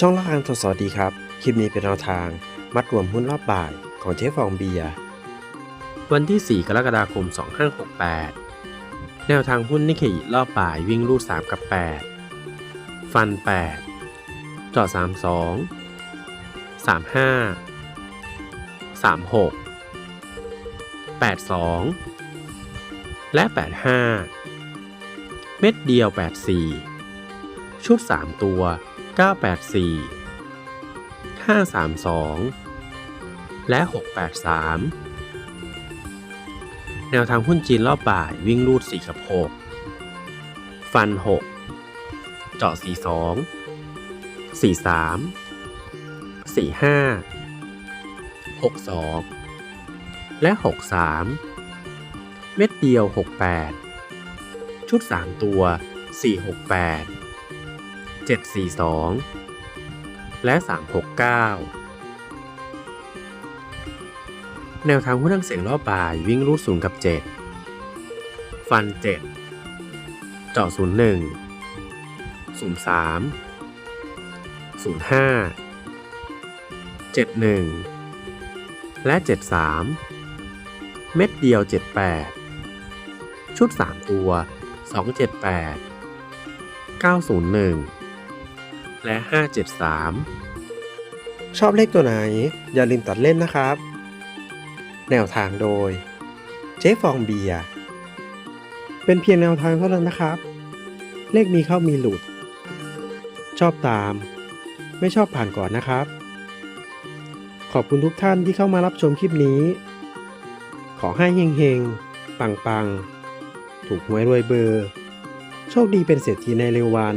ช่องละครังทดสวัสดีครับ คลิปนี้เป็นแนวทาง มัดรวมหุ้นรอบบ่ายของเจ๊ฟองเบียร์วันที่ 4 กรกฎาคม 2568 แนวทางหุ้นนิเคอิรอบบ่ายวิ่งรูด3 กับ 8 ฟัน 8 จอด 32 35 36 82 และ 85 เม็ดเดียว 84 ชุด 3 ตัว 984 532 และ 683 แนวทางหุ้นจีนรอบบ่ายวิ่งรูด 4 กับ 6 ฟัน 6 เจาะ 42 43 45 62 และ 63 เม็ดเดียว 68 ชุด 3 ตัว 468 742 และ 369 แนวทางหุ้นทั้งเสียงรอบบ่ายวิ่งรูด0กับ 7 ฟัน 7 เจาะ 01 03 05 71 และ 73 เม็ดเดียว 78 ชุด 3 ตัว 278 901 และ 573 ชอบเลขตัวไหน อย่าลืมตัดเล่นนะครับ แนวทางโดย เจ๊ฟองเบียร์เป็นเพียงแนวทางเท่านั้นนะครับ เลขมีเข้ามีหลุด ชอบตาม ไม่ชอบผ่านก่อนนะครับ ขอบคุณทุกท่านที่เข้ามารับชมคลิปนี้ ขอให้เฮงๆปังๆถูกหวยรวยเบอร์ โชคดีเป็นเศรษฐีในเร็ววัน